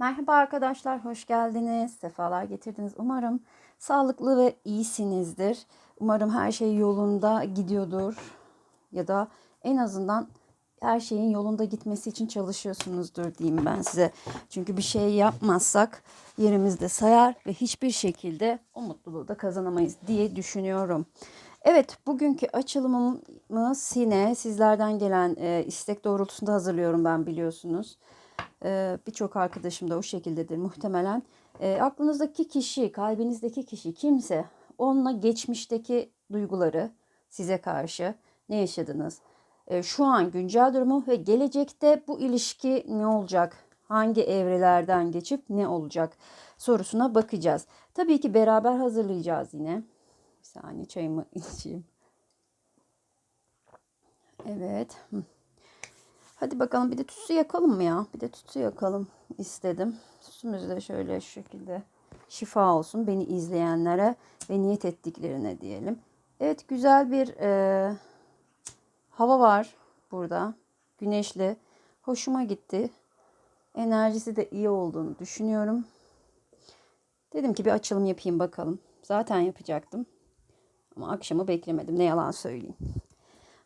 Merhaba arkadaşlar, hoş geldiniz. Sefalar getirdiniz. Umarım sağlıklı ve iyisinizdir. Umarım her şey yolunda gidiyordur. Ya da en azından her şeyin yolunda gitmesi için çalışıyorsunuzdur diyeyim ben size. Çünkü bir şey yapmazsak yerimizde sayar ve hiçbir şekilde o mutluluğu da kazanamayız diye düşünüyorum. Evet, bugünkü açılımımız yine sizlerden gelen e, istek doğrultusunda hazırlıyorum ben biliyorsunuz. E, Birçok arkadaşım da o şekildedir muhtemelen. E, aklınızdaki kişi, kalbinizdeki kişi kimse onunla geçmişteki duyguları size karşı ne yaşadınız? E, şu an güncel durumu ve gelecekte bu ilişki ne olacak? Hangi evrelerden geçip ne olacak sorusuna bakacağız. Tabii ki beraber hazırlayacağız yine. Bir saniye çayımı içeyim. Evet. Hı. Hadi bakalım bir de tütsü yakalım mı ya? Bir de tütsü yakalım istedim. Tütsümüz de şöyle şu şekilde şifa olsun beni izleyenlere ve niyet ettiklerine diyelim. Evet güzel bir e, hava var burada. Güneşli. Hoşuma gitti. Enerjisi de iyi olduğunu düşünüyorum. Dedim ki bir açılım yapayım bakalım. Zaten yapacaktım. Ama akşamı beklemedim. Ne yalan söyleyeyim.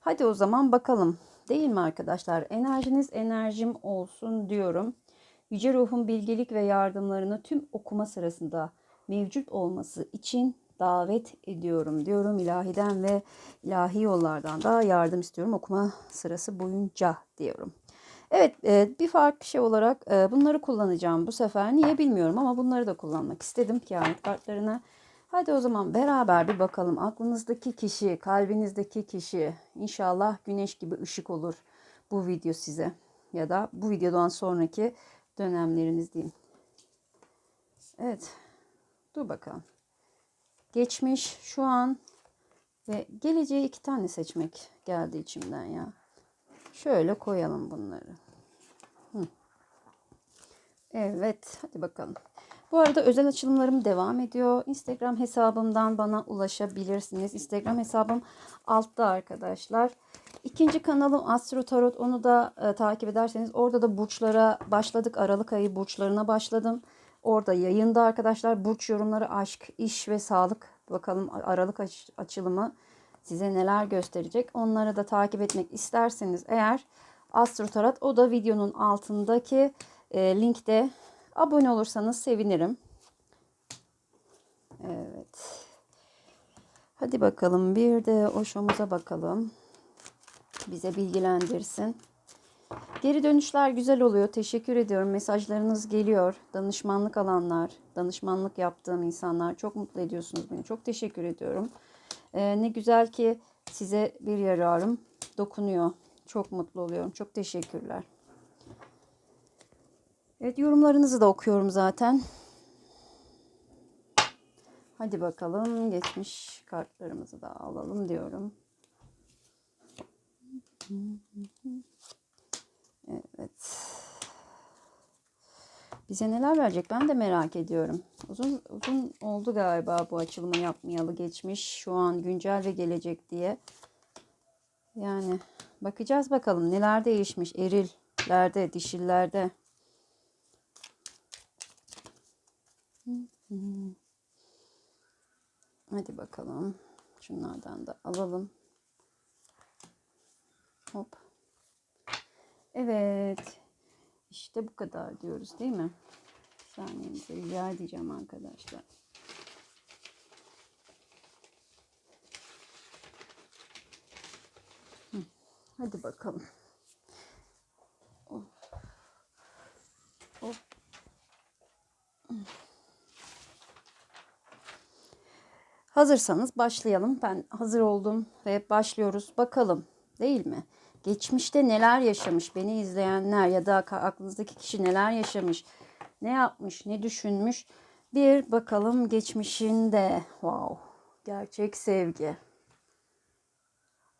Hadi o zaman bakalım. Değil mi arkadaşlar? Enerjiniz enerjim olsun diyorum. Yüce ruhun bilgelik ve yardımlarını tüm okuma sırasında mevcut olması için davet ediyorum diyorum ilahiden ve ilahi yollardan da yardım istiyorum okuma sırası boyunca diyorum. Evet e, bir farklı şey olarak e, bunları kullanacağım bu sefer. Niye bilmiyorum ama bunları da kullanmak istedim kehanet kartlarına. Hadi o zaman beraber bir bakalım aklınızdaki kişi, kalbinizdeki kişi inşallah güneş gibi ışık olur bu video size ya da bu videodan sonraki dönemleriniz diyeyim. Evet. Dur bakalım. Geçmiş, şu an ve geleceği iki tane seçmek geldi içimden ya. Şöyle koyalım bunları. Hı. Evet, hadi bakalım. Bu arada özel açılımlarım devam ediyor. Instagram hesabımdan bana ulaşabilirsiniz. Instagram hesabım altta arkadaşlar. İkinci kanalım Astro Tarot. Onu da e, takip ederseniz orada da burçlara başladık. Aralık ayı burçlarına başladım. Orada yayında arkadaşlar burç yorumları, aşk, iş ve sağlık. Bakalım Aralık aç- açılımı size neler gösterecek. Onları da takip etmek isterseniz eğer Astro Tarot o da videonun altındaki e, linkte abone olursanız sevinirim. Evet. Hadi bakalım bir de Oşo'muza bakalım. Bize bilgilendirsin. Geri dönüşler güzel oluyor. Teşekkür ediyorum. Mesajlarınız geliyor. Danışmanlık alanlar, danışmanlık yaptığım insanlar çok mutlu ediyorsunuz beni. Çok teşekkür ediyorum. Ee, ne güzel ki size bir yararım dokunuyor. Çok mutlu oluyorum. Çok teşekkürler. Evet yorumlarınızı da okuyorum zaten. Hadi bakalım geçmiş kartlarımızı da alalım diyorum. Evet. Bize neler verecek ben de merak ediyorum. Uzun uzun oldu galiba bu açılımı yapmayalı geçmiş şu an güncel ve gelecek diye. Yani bakacağız bakalım neler değişmiş erillerde, dişillerde. Hadi bakalım. Şunlardan da alalım. Hop. Evet. İşte bu kadar diyoruz değil mi? Saniyenizi rica edeceğim arkadaşlar. Hadi bakalım. Of. Hop. Hazırsanız başlayalım. Ben hazır oldum ve başlıyoruz. Bakalım değil mi? Geçmişte neler yaşamış beni izleyenler ya da aklınızdaki kişi neler yaşamış, ne yapmış, ne düşünmüş. Bir bakalım geçmişinde. Wow. Gerçek sevgi.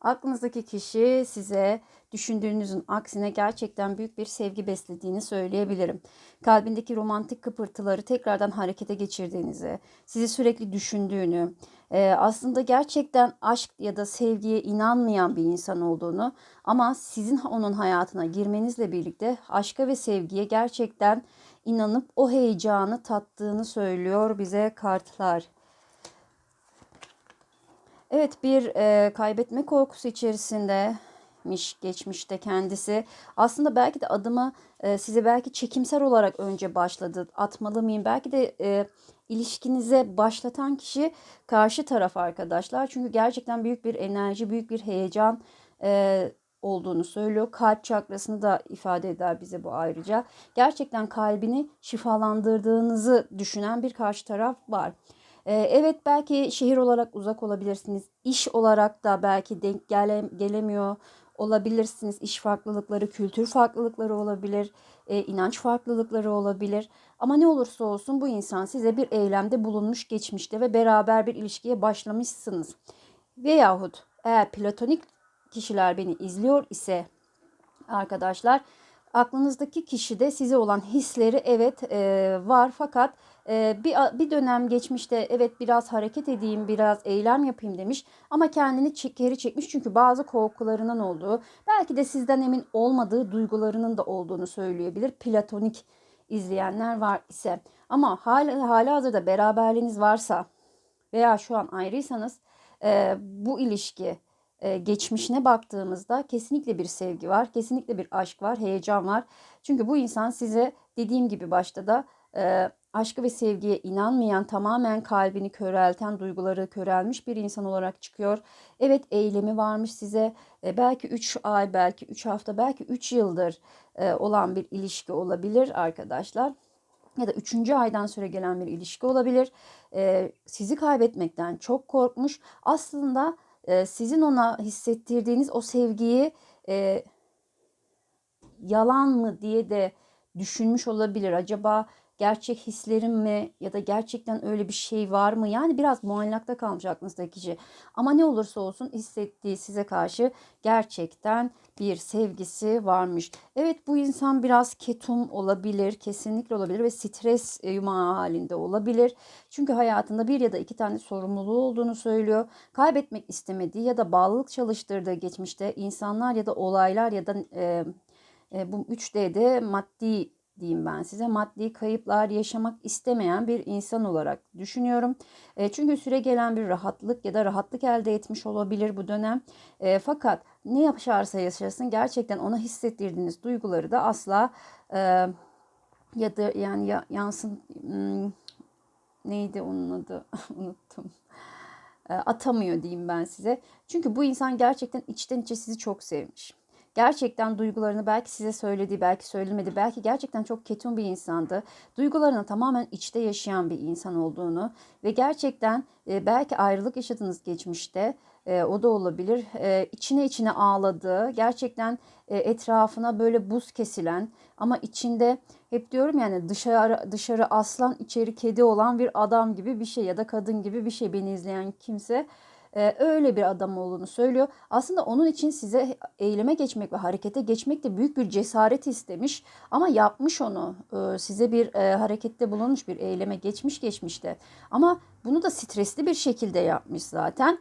Aklınızdaki kişi size düşündüğünüzün aksine gerçekten büyük bir sevgi beslediğini söyleyebilirim. Kalbindeki romantik kıpırtıları tekrardan harekete geçirdiğinizi, sizi sürekli düşündüğünü, e, aslında gerçekten aşk ya da sevgiye inanmayan bir insan olduğunu ama sizin onun hayatına girmenizle birlikte aşka ve sevgiye gerçekten inanıp o heyecanı tattığını söylüyor bize kartlar. Evet bir e, kaybetme korkusu içerisindemiş geçmişte kendisi. Aslında belki de adımı e, size belki çekimsel olarak önce başladı. Atmalı mıyım? Belki de e, ilişkinize başlatan kişi karşı taraf arkadaşlar. Çünkü gerçekten büyük bir enerji, büyük bir heyecan e, olduğunu söylüyor. Kalp çakrasını da ifade eder bize bu ayrıca. Gerçekten kalbini şifalandırdığınızı düşünen bir karşı taraf var. Ee, evet belki şehir olarak uzak olabilirsiniz. İş olarak da belki denk gele, gelemiyor olabilirsiniz. İş farklılıkları, kültür farklılıkları olabilir, e, inanç farklılıkları olabilir. Ama ne olursa olsun bu insan size bir eylemde bulunmuş geçmişte ve beraber bir ilişkiye başlamışsınız. Veyahut eğer platonik kişiler beni izliyor ise arkadaşlar aklınızdaki kişide size olan hisleri evet e, var. Fakat e, bir, bir dönem geçmişte evet biraz hareket edeyim biraz eylem yapayım demiş ama kendini geri çekmiş. Çünkü bazı korkularının olduğu belki de sizden emin olmadığı duygularının da olduğunu söyleyebilir platonik izleyenler var ise. Ama hala, hala hazırda beraberliğiniz varsa veya şu an ayrıysanız e, bu ilişki e, geçmişine baktığımızda kesinlikle bir sevgi var, kesinlikle bir aşk var, heyecan var. Çünkü bu insan size dediğim gibi başta da e, aşkı ve sevgiye inanmayan, tamamen kalbini körelten, duyguları körelmiş bir insan olarak çıkıyor. Evet eylemi varmış size. E, belki 3 ay, belki 3 hafta, belki 3 yıldır e, olan bir ilişki olabilir arkadaşlar ya da üçüncü aydan süre gelen bir ilişki olabilir. Ee, sizi kaybetmekten çok korkmuş. Aslında sizin ona hissettirdiğiniz o sevgiyi e, yalan mı diye de düşünmüş olabilir. Acaba gerçek hislerim mi ya da gerçekten öyle bir şey var mı? Yani biraz muallakta kalmış aklınızdaki kişi. Ama ne olursa olsun hissettiği size karşı gerçekten bir sevgisi varmış. Evet bu insan biraz ketum olabilir, kesinlikle olabilir ve stres yumağı halinde olabilir. Çünkü hayatında bir ya da iki tane sorumluluğu olduğunu söylüyor. Kaybetmek istemediği ya da bağlılık çalıştırdığı geçmişte insanlar ya da olaylar ya da e, e, bu 3D'de maddi diyeyim ben size maddi kayıplar yaşamak istemeyen bir insan olarak düşünüyorum. E, çünkü süre gelen bir rahatlık ya da rahatlık elde etmiş olabilir bu dönem. E, fakat ne yaşarsa yaşasın gerçekten ona hissettirdiğiniz duyguları da asla e, ya da yani ya, yansın hmm, neydi onun adı unuttum e, atamıyor diyeyim ben size. Çünkü bu insan gerçekten içten içe sizi çok sevmiş gerçekten duygularını belki size söyledi, belki söylemedi, belki gerçekten çok ketum bir insandı. Duygularını tamamen içte yaşayan bir insan olduğunu ve gerçekten e, belki ayrılık yaşadınız geçmişte. E, o da olabilir. E, içine içine ağladı. Gerçekten e, etrafına böyle buz kesilen ama içinde hep diyorum yani dışarı dışarı aslan içeri kedi olan bir adam gibi bir şey ya da kadın gibi bir şey beni izleyen kimse e, öyle bir adam olduğunu söylüyor. Aslında onun için size eyleme geçmek ve harekete geçmek de büyük bir cesaret istemiş ama yapmış onu. E, size bir e, harekette bulunmuş bir eyleme geçmiş geçmişte. Ama bunu da stresli bir şekilde yapmış zaten.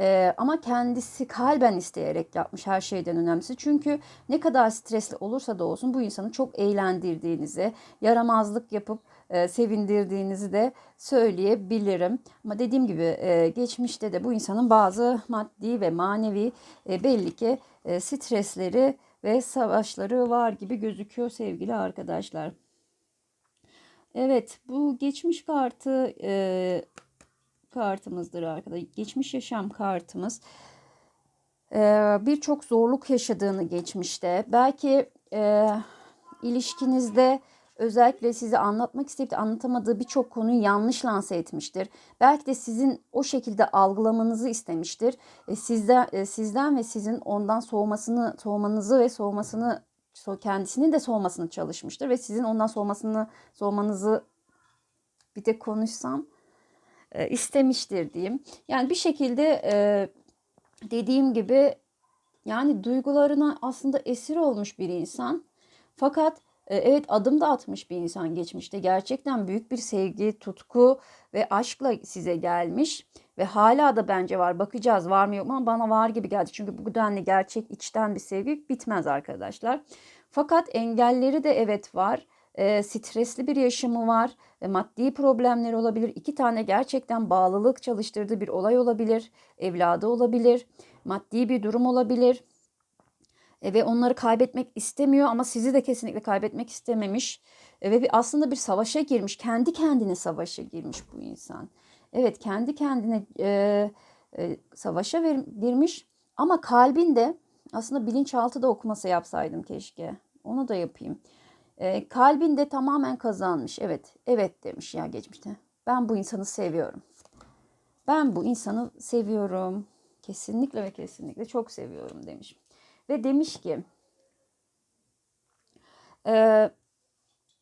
Ee, ama kendisi kalben isteyerek yapmış her şeyden önemlisi. Çünkü ne kadar stresli olursa da olsun bu insanı çok eğlendirdiğinizi, yaramazlık yapıp e, sevindirdiğinizi de söyleyebilirim. Ama dediğim gibi e, geçmişte de bu insanın bazı maddi ve manevi e, belli ki e, stresleri ve savaşları var gibi gözüküyor sevgili arkadaşlar. Evet bu geçmiş kartı e, kartımızdır arkadaşlar. Geçmiş yaşam kartımız. Ee, Birçok zorluk yaşadığını geçmişte. Belki e, ilişkinizde özellikle size anlatmak isteyip de anlatamadığı birçok konuyu yanlış lanse etmiştir. Belki de sizin o şekilde algılamanızı istemiştir. E, sizden, e, sizden ve sizin ondan soğumasını, soğumanızı ve soğumasını kendisinin de soğumasını çalışmıştır ve sizin ondan soğumasını soğumanızı bir de konuşsam e, istemiştir diyeyim. Yani bir şekilde e, dediğim gibi yani duygularına aslında esir olmuş bir insan. Fakat evet adım da atmış bir insan geçmişte. Gerçekten büyük bir sevgi, tutku ve aşkla size gelmiş. Ve hala da bence var. Bakacağız var mı yok mu ama bana var gibi geldi. Çünkü bu denli gerçek içten bir sevgi bitmez arkadaşlar. Fakat engelleri de evet var. e, stresli bir yaşamı var. E, maddi problemleri olabilir. İki tane gerçekten bağlılık çalıştırdığı bir olay olabilir. Evladı olabilir. Maddi bir durum olabilir. E, ve onları kaybetmek istemiyor ama sizi de kesinlikle kaybetmek istememiş. E, ve bir, aslında bir savaşa girmiş. Kendi kendine savaşa girmiş bu insan. Evet kendi kendine e, e, savaşa ver, girmiş ama kalbinde aslında bilinçaltı da okuması yapsaydım keşke. Onu da yapayım. E, kalbinde tamamen kazanmış. Evet, evet demiş ya geçmişte. Ben bu insanı seviyorum. Ben bu insanı seviyorum. Kesinlikle ve kesinlikle çok seviyorum demiş. Ve demiş ki e,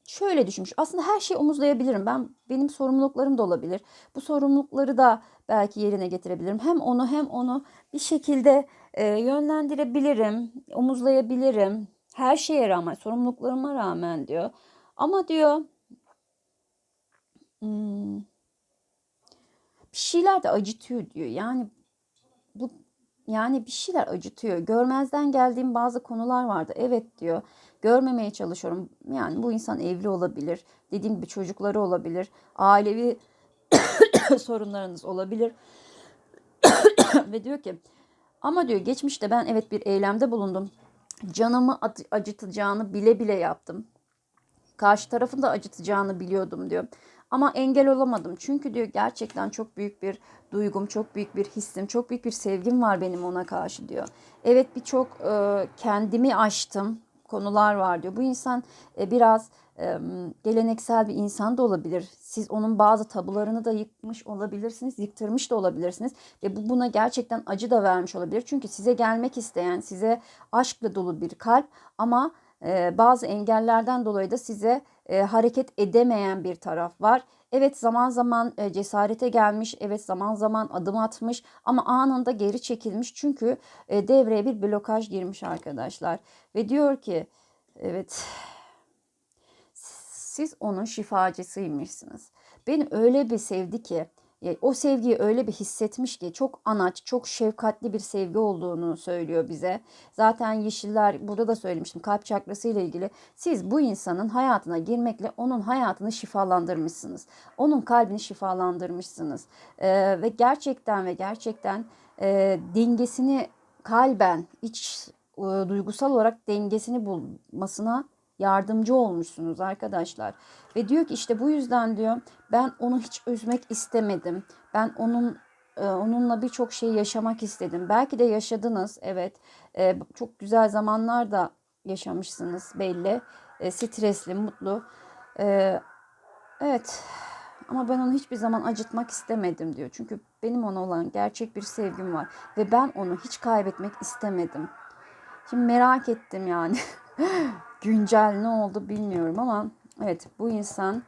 şöyle düşünmüş. Aslında her şeyi omuzlayabilirim. Ben benim sorumluluklarım da olabilir. Bu sorumlulukları da belki yerine getirebilirim. Hem onu hem onu bir şekilde e, yönlendirebilirim, omuzlayabilirim. Her şeye rağmen, sorumluluklarıma rağmen diyor. Ama diyor hmm, bir şeyler de acıtıyor diyor. Yani bu yani bir şeyler acıtıyor. Görmezden geldiğim bazı konular vardı. Evet diyor. Görmemeye çalışıyorum. Yani bu insan evli olabilir. Dediğim gibi çocukları olabilir. Ailevi sorunlarınız olabilir. Ve diyor ki ama diyor geçmişte ben evet bir eylemde bulundum. Canımı acıtacağını bile bile yaptım. Karşı tarafın da acıtacağını biliyordum diyor. Ama engel olamadım. Çünkü diyor gerçekten çok büyük bir duygum, çok büyük bir hissim, çok büyük bir sevgim var benim ona karşı diyor. Evet birçok e, kendimi aştım konular var diyor. Bu insan e, biraz e, geleneksel bir insan da olabilir. Siz onun bazı tabularını da yıkmış olabilirsiniz, yıktırmış da olabilirsiniz ve bu buna gerçekten acı da vermiş olabilir. Çünkü size gelmek isteyen, size aşkla dolu bir kalp ama e, bazı engellerden dolayı da size e, hareket edemeyen bir taraf var. Evet zaman zaman e, cesarete gelmiş, evet zaman zaman adım atmış ama anında geri çekilmiş çünkü e, devreye bir blokaj girmiş arkadaşlar. Ve diyor ki evet siz onun şifacısıymışsınız. Beni öyle bir sevdi ki o sevgiyi öyle bir hissetmiş ki çok anaç, çok şefkatli bir sevgi olduğunu söylüyor bize. Zaten yeşiller burada da söylemiştim kalp çakrası ile ilgili. Siz bu insanın hayatına girmekle onun hayatını şifalandırmışsınız. Onun kalbini şifalandırmışsınız. Ee, ve gerçekten ve gerçekten e, dengesini kalben, iç e, duygusal olarak dengesini bulmasına yardımcı olmuşsunuz arkadaşlar. Ve diyor ki işte bu yüzden diyor ben onu hiç üzmek istemedim. Ben onun e, onunla birçok şey yaşamak istedim. Belki de yaşadınız evet. E, çok güzel zamanlar da yaşamışsınız belli. E, stresli, mutlu. Evet. Ama ben onu hiçbir zaman acıtmak istemedim diyor. Çünkü benim ona olan gerçek bir sevgim var. Ve ben onu hiç kaybetmek istemedim. Şimdi merak ettim yani. güncel ne oldu bilmiyorum ama evet bu insan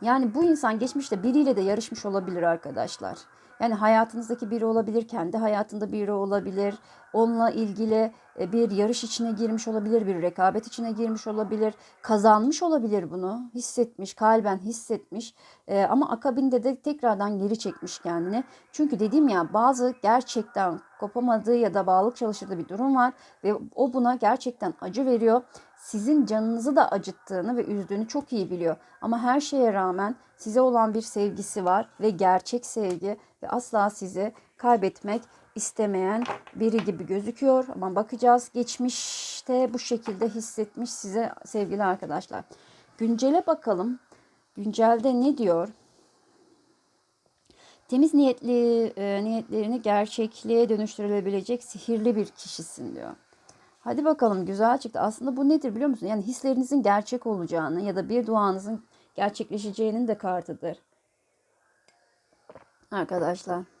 yani bu insan geçmişte biriyle de yarışmış olabilir arkadaşlar. Yani hayatınızdaki biri olabilir, kendi hayatında biri olabilir. Onunla ilgili e, bir yarış içine girmiş olabilir, bir rekabet içine girmiş olabilir. Kazanmış olabilir bunu. Hissetmiş, kalben hissetmiş. E, ama akabinde de tekrardan geri çekmiş kendini. Çünkü dediğim ya bazı gerçekten kopamadığı ya da bağlılık çalıştırdığı bir durum var. Ve o buna gerçekten acı veriyor sizin canınızı da acıttığını ve üzdüğünü çok iyi biliyor. Ama her şeye rağmen size olan bir sevgisi var ve gerçek sevgi ve asla sizi kaybetmek istemeyen biri gibi gözüküyor. Ama bakacağız geçmişte bu şekilde hissetmiş size sevgili arkadaşlar. Güncele bakalım. Güncelde ne diyor? Temiz niyetli e, niyetlerini gerçekliğe dönüştürülebilecek sihirli bir kişisin diyor. Hadi bakalım güzel çıktı. Aslında bu nedir biliyor musun? Yani hislerinizin gerçek olacağını ya da bir duanızın gerçekleşeceğinin de kartıdır. Arkadaşlar.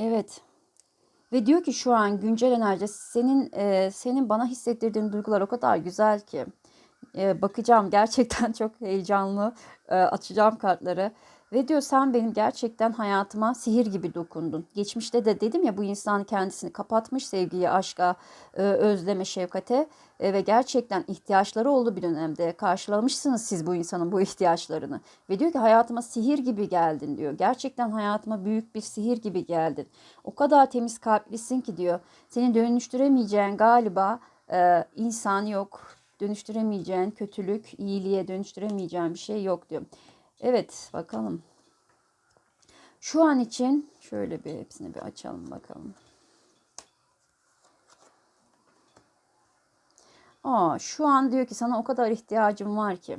Evet. Ve diyor ki şu an güncel enerji senin e, senin bana hissettirdiğin duygular o kadar güzel ki. E, bakacağım gerçekten çok heyecanlı. E, açacağım kartları. Ve diyor sen benim gerçekten hayatıma sihir gibi dokundun. Geçmişte de dedim ya bu insan kendisini kapatmış sevgiye, aşka, e, özleme, şefkate e, ve gerçekten ihtiyaçları oldu bir dönemde. Karşılamışsınız siz bu insanın bu ihtiyaçlarını. Ve diyor ki hayatıma sihir gibi geldin diyor. Gerçekten hayatıma büyük bir sihir gibi geldin. O kadar temiz kalplisin ki diyor. Seni dönüştüremeyeceğin galiba e, insan yok dönüştüremeyeceğin kötülük, iyiliğe dönüştüremeyeceğin bir şey yok diyor. Evet bakalım. Şu an için şöyle bir hepsini bir açalım bakalım. Aa, şu an diyor ki sana o kadar ihtiyacım var ki.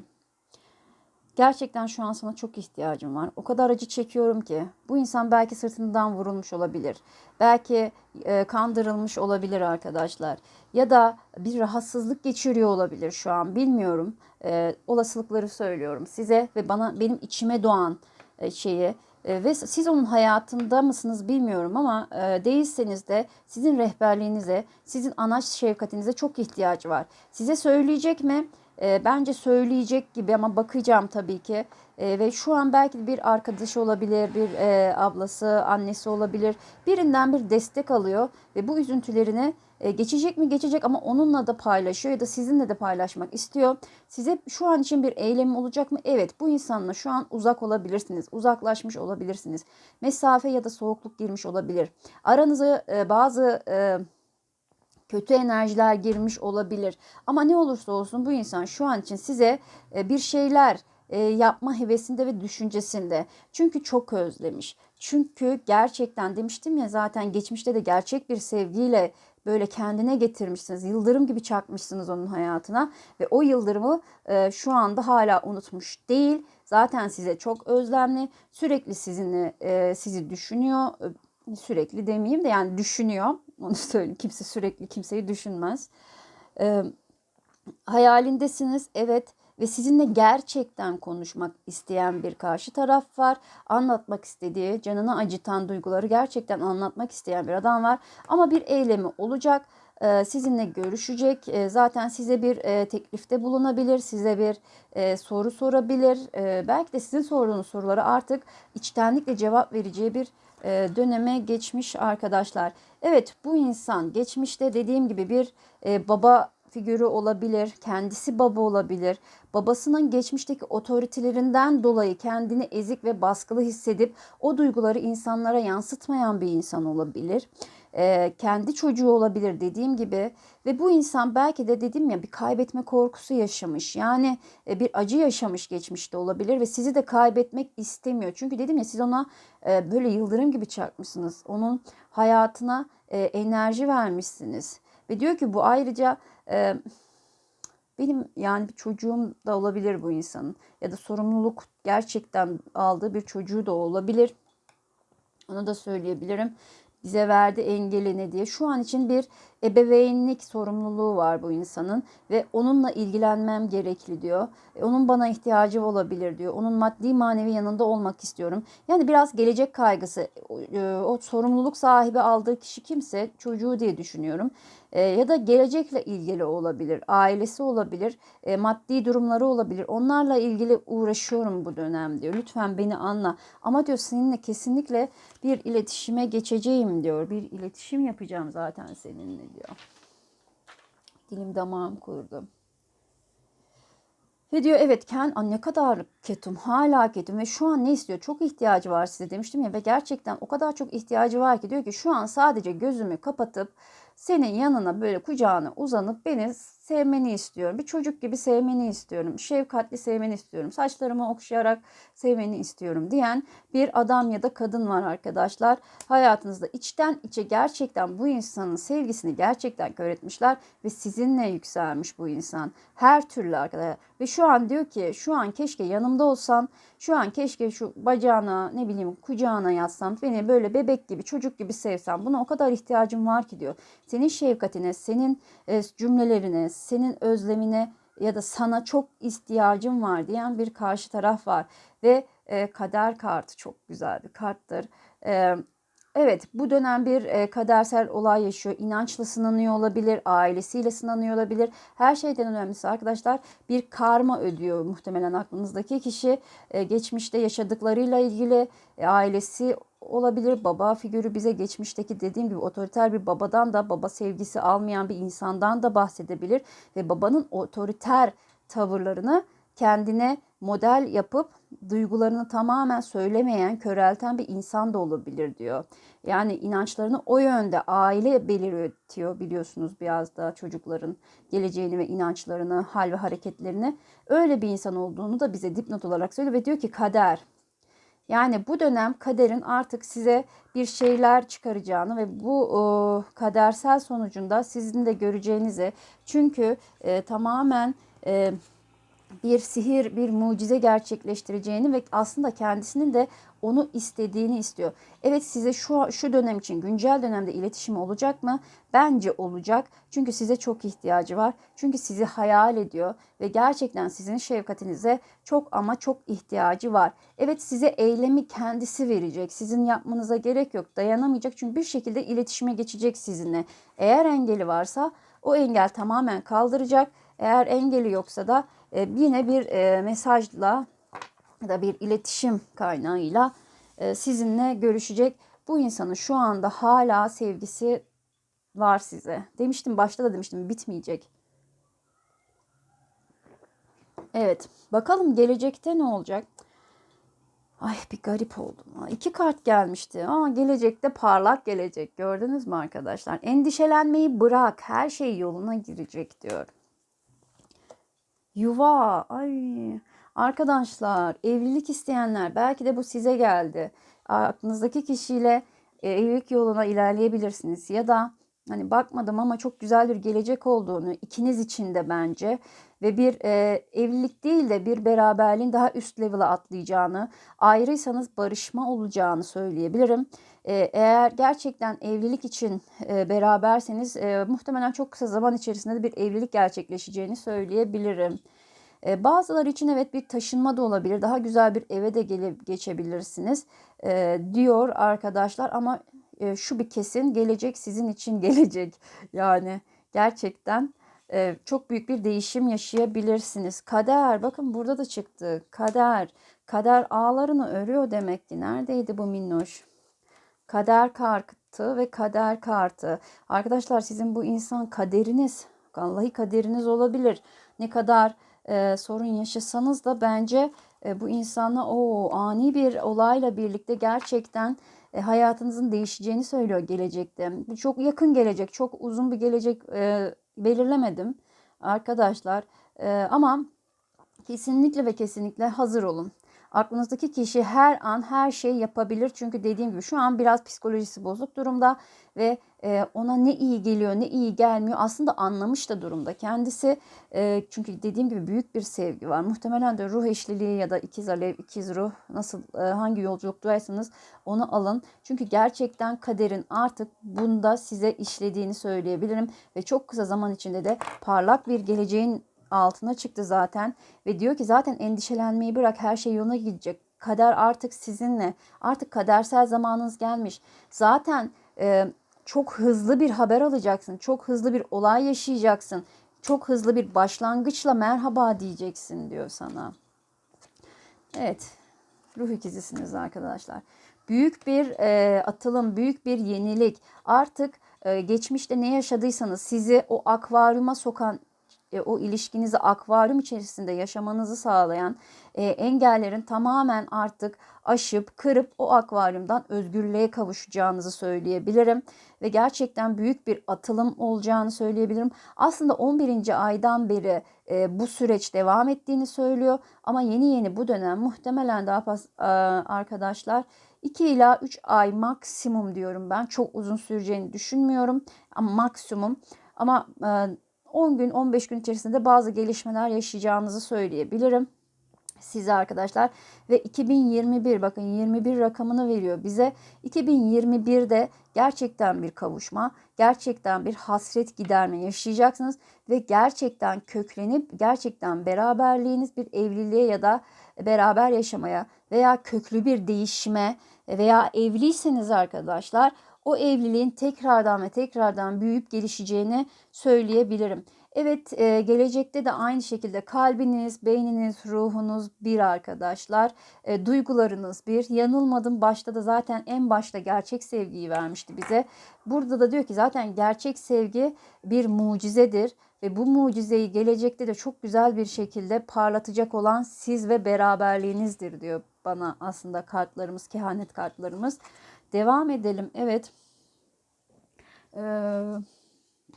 Gerçekten şu an sana çok ihtiyacım var. O kadar acı çekiyorum ki. Bu insan belki sırtından vurulmuş olabilir. Belki e, kandırılmış olabilir arkadaşlar. Ya da bir rahatsızlık geçiriyor olabilir şu an. Bilmiyorum. E, olasılıkları söylüyorum size ve bana benim içime doğan e, şeyi e, ve siz onun hayatında mısınız bilmiyorum ama e, değilseniz de sizin rehberliğinize, sizin anaç şefkatinize çok ihtiyacı var. Size söyleyecek mi? E, bence söyleyecek gibi ama bakacağım tabii ki. E, ve şu an belki bir arkadaşı olabilir, bir e, ablası, annesi olabilir. Birinden bir destek alıyor ve bu üzüntülerini e, geçecek mi geçecek ama onunla da paylaşıyor ya da sizinle de paylaşmak istiyor. Size şu an için bir eylem olacak mı? Evet bu insanla şu an uzak olabilirsiniz. Uzaklaşmış olabilirsiniz. Mesafe ya da soğukluk girmiş olabilir. Aranıza e, bazı... E, kötü enerjiler girmiş olabilir. Ama ne olursa olsun bu insan şu an için size e, bir şeyler e, yapma hevesinde ve düşüncesinde. Çünkü çok özlemiş. Çünkü gerçekten demiştim ya zaten geçmişte de gerçek bir sevgiyle böyle kendine getirmişsiniz. Yıldırım gibi çakmışsınız onun hayatına ve o yıldırımı e, şu anda hala unutmuş değil. Zaten size çok özlemli. Sürekli sizinle sizi düşünüyor. Sürekli demeyeyim de yani düşünüyor. Onu söyleyeyim. Kimse sürekli kimseyi düşünmez. Ee, hayalindesiniz evet ve sizinle gerçekten konuşmak isteyen bir karşı taraf var. Anlatmak istediği, canını acıtan duyguları gerçekten anlatmak isteyen bir adam var. Ama bir eylemi olacak. Sizinle görüşecek. Zaten size bir teklifte bulunabilir. Size bir soru sorabilir. Belki de sizin sorduğunuz sorulara artık içtenlikle cevap vereceği bir e, döneme geçmiş arkadaşlar. Evet bu insan geçmişte dediğim gibi bir e, baba figürü olabilir, kendisi baba olabilir. Babasının geçmişteki otoritelerinden dolayı kendini ezik ve baskılı hissedip o duyguları insanlara yansıtmayan bir insan olabilir e, kendi çocuğu olabilir dediğim gibi ve bu insan belki de dedim ya bir kaybetme korkusu yaşamış. Yani e, bir acı yaşamış geçmişte olabilir ve sizi de kaybetmek istemiyor. Çünkü dedim ya siz ona e, böyle yıldırım gibi çarpmışsınız. Onun hayatına e, enerji vermişsiniz. Ve diyor ki bu ayrıca e, benim yani bir çocuğum da olabilir bu insanın ya da sorumluluk gerçekten aldığı bir çocuğu da olabilir. Onu da söyleyebilirim bize verdi engeli diye. Şu an için bir ebeveynlik sorumluluğu var bu insanın ve onunla ilgilenmem gerekli diyor. E, onun bana ihtiyacı olabilir diyor. Onun maddi manevi yanında olmak istiyorum. Yani biraz gelecek kaygısı. E, o sorumluluk sahibi aldığı kişi kimse çocuğu diye düşünüyorum e, ya da gelecekle ilgili olabilir, ailesi olabilir, e, maddi durumları olabilir. Onlarla ilgili uğraşıyorum bu dönem diyor. Lütfen beni anla. Ama diyor seninle kesinlikle bir iletişime geçeceğim diyor. Bir iletişim yapacağım zaten seninle diyor. Dilim damağım kurudu. Ve diyor evet Ken ne kadar ketum hala ketum ve şu an ne istiyor çok ihtiyacı var size demiştim ya ve gerçekten o kadar çok ihtiyacı var ki diyor ki şu an sadece gözümü kapatıp senin yanına böyle kucağına uzanıp beni sevmeni istiyorum. Bir çocuk gibi sevmeni istiyorum. Şefkatli sevmeni istiyorum. Saçlarımı okşayarak sevmeni istiyorum diyen bir adam ya da kadın var arkadaşlar. Hayatınızda içten içe gerçekten bu insanın sevgisini gerçekten öğretmişler ve sizinle yükselmiş bu insan. Her türlü arkadaşlar. Ve şu an diyor ki şu an keşke yanımda olsan, şu an keşke şu bacağına ne bileyim kucağına yatsam, beni böyle bebek gibi çocuk gibi sevsem. Buna o kadar ihtiyacım var ki diyor. Senin şefkatine, senin e, cümlelerine, senin özlemine ya da sana çok ihtiyacım var diyen bir karşı taraf var. Ve e, kader kartı çok güzel bir karttır. E, Evet bu dönem bir e, kadersel olay yaşıyor. İnançla sınanıyor olabilir, ailesiyle sınanıyor olabilir. Her şeyden önemlisi arkadaşlar bir karma ödüyor muhtemelen aklınızdaki kişi. E, geçmişte yaşadıklarıyla ilgili e, ailesi olabilir. Baba figürü bize geçmişteki dediğim gibi otoriter bir babadan da baba sevgisi almayan bir insandan da bahsedebilir. Ve babanın otoriter tavırlarını kendine model yapıp duygularını tamamen söylemeyen, körelten bir insan da olabilir diyor. Yani inançlarını o yönde aile belirtiyor biliyorsunuz biraz da çocukların geleceğini ve inançlarını, hal ve hareketlerini. Öyle bir insan olduğunu da bize dipnot olarak söylüyor ve diyor ki kader. Yani bu dönem kaderin artık size bir şeyler çıkaracağını ve bu e, kadersel sonucunda sizin de göreceğinizi çünkü e, tamamen e, bir sihir, bir mucize gerçekleştireceğini ve aslında kendisinin de onu istediğini istiyor. Evet size şu şu dönem için güncel dönemde iletişim olacak mı? Bence olacak. Çünkü size çok ihtiyacı var. Çünkü sizi hayal ediyor ve gerçekten sizin şefkatinize çok ama çok ihtiyacı var. Evet size eylemi kendisi verecek. Sizin yapmanıza gerek yok. Dayanamayacak çünkü bir şekilde iletişime geçecek sizinle. Eğer engeli varsa o engel tamamen kaldıracak. Eğer engeli yoksa da e, yine bir e, mesajla da bir iletişim kaynağıyla e, sizinle görüşecek. Bu insanın şu anda hala sevgisi var size. Demiştim başta da demiştim bitmeyecek. Evet bakalım gelecekte ne olacak? Ay bir garip oldum. İki kart gelmişti ama gelecekte parlak gelecek. Gördünüz mü arkadaşlar? Endişelenmeyi bırak. Her şey yoluna girecek diyor. Yuva. Ay Arkadaşlar evlilik isteyenler belki de bu size geldi. Aklınızdaki kişiyle e, evlilik yoluna ilerleyebilirsiniz ya da hani bakmadım ama çok güzel bir gelecek olduğunu ikiniz için de bence ve bir e, evlilik değil de bir beraberliğin daha üst level'a atlayacağını, ayrıysanız barışma olacağını söyleyebilirim. E, eğer gerçekten evlilik için e, beraberseniz e, muhtemelen çok kısa zaman içerisinde de bir evlilik gerçekleşeceğini söyleyebilirim. E, bazıları için evet bir taşınma da olabilir. Daha güzel bir eve de gelip geçebilirsiniz diyor arkadaşlar. Ama şu bir kesin gelecek sizin için gelecek. Yani gerçekten çok büyük bir değişim yaşayabilirsiniz. Kader bakın burada da çıktı. Kader. Kader ağlarını örüyor demek ki. Neredeydi bu minnoş? Kader kartı ve kader kartı. Arkadaşlar sizin bu insan kaderiniz. Vallahi kaderiniz olabilir. Ne kadar e, sorun yaşasanız da bence e, bu insanla o ani bir olayla birlikte gerçekten e, hayatınızın değişeceğini söylüyor gelecekte. Çok yakın gelecek, çok uzun bir gelecek e, belirlemedim arkadaşlar. E, ama kesinlikle ve kesinlikle hazır olun. Aklınızdaki kişi her an her şey yapabilir. Çünkü dediğim gibi şu an biraz psikolojisi bozuk durumda ve e, ona ne iyi geliyor ne iyi gelmiyor aslında anlamış da durumda. Kendisi e, çünkü dediğim gibi büyük bir sevgi var. Muhtemelen de ruh eşliliği ya da ikiz alev, ikiz ruh nasıl e, hangi yolculuktaysanız onu alın. Çünkü gerçekten kaderin artık bunda size işlediğini söyleyebilirim ve çok kısa zaman içinde de parlak bir geleceğin altına çıktı zaten ve diyor ki zaten endişelenmeyi bırak her şey yoluna gidecek. Kader artık sizinle. Artık kadersel zamanınız gelmiş. Zaten e, çok hızlı bir haber alacaksın. Çok hızlı bir olay yaşayacaksın. Çok hızlı bir başlangıçla merhaba diyeceksin diyor sana. Evet. Ruh ikizisiniz arkadaşlar. Büyük bir e, atılım, büyük bir yenilik. Artık e, geçmişte ne yaşadıysanız sizi o akvaryuma sokan e, o ilişkinizi akvaryum içerisinde yaşamanızı sağlayan e, engellerin tamamen artık aşıp kırıp o akvaryumdan özgürlüğe kavuşacağınızı söyleyebilirim ve gerçekten büyük bir atılım olacağını söyleyebilirim. Aslında 11. aydan beri e, bu süreç devam ettiğini söylüyor ama yeni yeni bu dönem muhtemelen daha e, arkadaşlar 2 ila 3 ay maksimum diyorum ben. Çok uzun süreceğini düşünmüyorum ama maksimum ama 10 gün 15 gün içerisinde bazı gelişmeler yaşayacağınızı söyleyebilirim. Size arkadaşlar. Ve 2021 bakın 21 rakamını veriyor bize. 2021'de gerçekten bir kavuşma gerçekten bir hasret giderme yaşayacaksınız. Ve gerçekten köklenip gerçekten beraberliğiniz bir evliliğe ya da beraber yaşamaya veya köklü bir değişime veya evliyseniz arkadaşlar o evliliğin tekrardan ve tekrardan büyüyüp gelişeceğini söyleyebilirim. Evet e, gelecekte de aynı şekilde kalbiniz, beyniniz, ruhunuz bir arkadaşlar. E, duygularınız bir. Yanılmadım başta da zaten en başta gerçek sevgiyi vermişti bize. Burada da diyor ki zaten gerçek sevgi bir mucizedir ve bu mucizeyi gelecekte de çok güzel bir şekilde parlatacak olan siz ve beraberliğinizdir diyor bana aslında kartlarımız, kehanet kartlarımız. Devam edelim. Evet. Ee,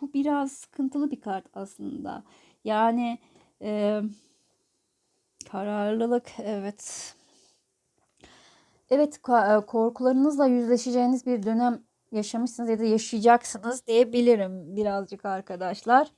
bu biraz sıkıntılı bir kart aslında. Yani e, kararlılık evet. Evet ka- korkularınızla yüzleşeceğiniz bir dönem yaşamışsınız ya da yaşayacaksınız diyebilirim birazcık arkadaşlar.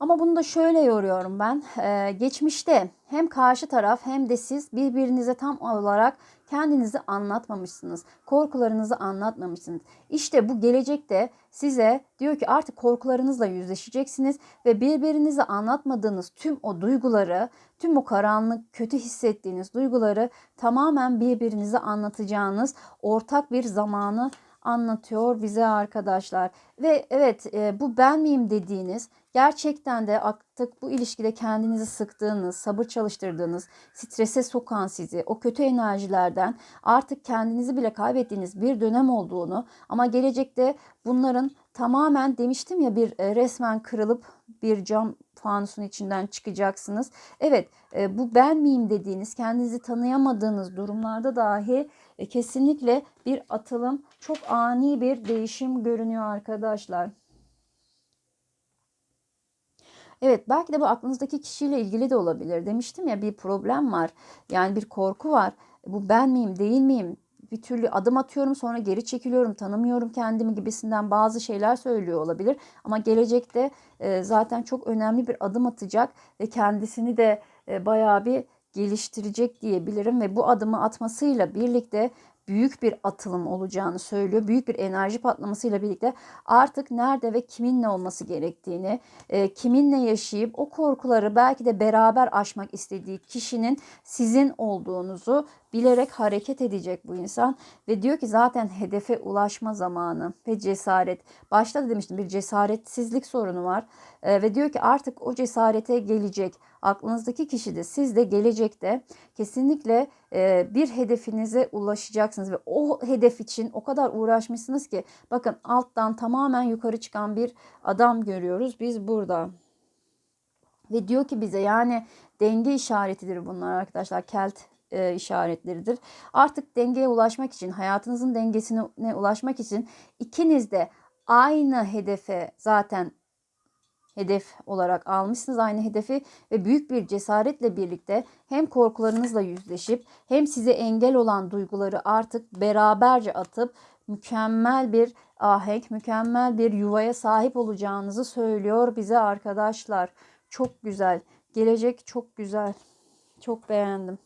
Ama bunu da şöyle yoruyorum ben. Ee, geçmişte hem karşı taraf hem de siz birbirinize tam olarak kendinizi anlatmamışsınız. Korkularınızı anlatmamışsınız. İşte bu gelecekte size diyor ki artık korkularınızla yüzleşeceksiniz ve birbirinize anlatmadığınız tüm o duyguları, tüm o karanlık, kötü hissettiğiniz duyguları tamamen birbirinize anlatacağınız ortak bir zamanı anlatıyor bize arkadaşlar. Ve evet e, bu ben miyim dediğiniz gerçekten de artık bu ilişkide kendinizi sıktığınız, sabır çalıştırdığınız, strese sokan sizi, o kötü enerjilerden artık kendinizi bile kaybettiğiniz bir dönem olduğunu ama gelecekte bunların tamamen demiştim ya bir e, resmen kırılıp bir cam fanusun içinden çıkacaksınız. Evet e, bu ben miyim dediğiniz kendinizi tanıyamadığınız durumlarda dahi e, kesinlikle bir atılım çok ani bir değişim görünüyor arkadaşlar. Evet belki de bu aklınızdaki kişiyle ilgili de olabilir. Demiştim ya bir problem var. Yani bir korku var. Bu ben miyim değil miyim? Bir türlü adım atıyorum sonra geri çekiliyorum tanımıyorum kendimi gibisinden bazı şeyler söylüyor olabilir. Ama gelecekte e, zaten çok önemli bir adım atacak ve kendisini de e, bayağı bir geliştirecek diyebilirim ve bu adımı atmasıyla birlikte büyük bir atılım olacağını söylüyor. Büyük bir enerji patlamasıyla birlikte artık nerede ve kiminle olması gerektiğini, e, kiminle yaşayıp o korkuları belki de beraber aşmak istediği kişinin sizin olduğunuzu bilerek hareket edecek bu insan ve diyor ki zaten hedefe ulaşma zamanı ve cesaret. Başta da demiştim bir cesaretsizlik sorunu var e, ve diyor ki artık o cesarete gelecek. Aklınızdaki kişi de siz de gelecekte kesinlikle e, bir hedefinize ulaşacaksınız ve o hedef için o kadar uğraşmışsınız ki bakın alttan tamamen yukarı çıkan bir adam görüyoruz biz burada. Ve diyor ki bize yani denge işaretidir bunlar arkadaşlar. Kelt e, işaretleridir. Artık dengeye ulaşmak için, hayatınızın dengesine ulaşmak için ikiniz de aynı hedefe zaten hedef olarak almışsınız aynı hedefi ve büyük bir cesaretle birlikte hem korkularınızla yüzleşip hem size engel olan duyguları artık beraberce atıp mükemmel bir ahenk, mükemmel bir yuvaya sahip olacağınızı söylüyor bize arkadaşlar. Çok güzel. Gelecek çok güzel. Çok beğendim.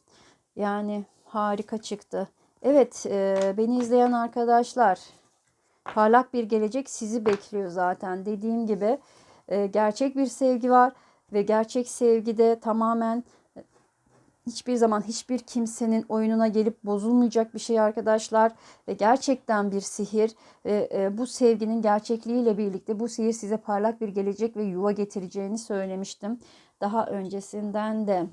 Yani harika çıktı. Evet, e, beni izleyen arkadaşlar, parlak bir gelecek sizi bekliyor zaten. Dediğim gibi e, gerçek bir sevgi var ve gerçek sevgide tamamen e, hiçbir zaman hiçbir kimsenin oyununa gelip bozulmayacak bir şey arkadaşlar ve gerçekten bir sihir ve e, bu sevginin gerçekliğiyle birlikte bu sihir size parlak bir gelecek ve yuva getireceğini söylemiştim daha öncesinden de.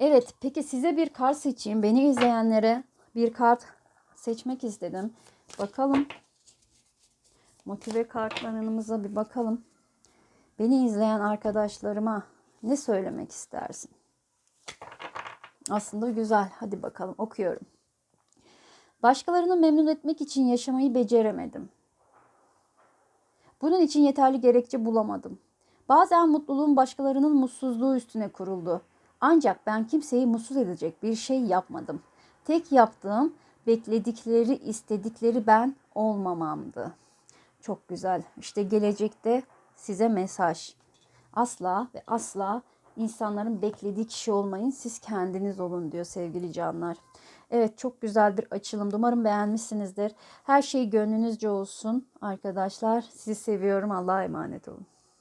Evet peki size bir kart seçeyim. Beni izleyenlere bir kart seçmek istedim. Bakalım. Motive kartlarımıza bir bakalım. Beni izleyen arkadaşlarıma ne söylemek istersin? Aslında güzel. Hadi bakalım okuyorum. Başkalarını memnun etmek için yaşamayı beceremedim. Bunun için yeterli gerekçe bulamadım. Bazen mutluluğum başkalarının mutsuzluğu üstüne kuruldu. Ancak ben kimseyi mutsuz edecek bir şey yapmadım. Tek yaptığım bekledikleri, istedikleri ben olmamamdı. Çok güzel. İşte gelecekte size mesaj. Asla ve asla insanların beklediği kişi olmayın. Siz kendiniz olun diyor sevgili canlar. Evet çok güzel bir açılım. Umarım beğenmişsinizdir. Her şey gönlünüzce olsun arkadaşlar. Sizi seviyorum. Allah'a emanet olun.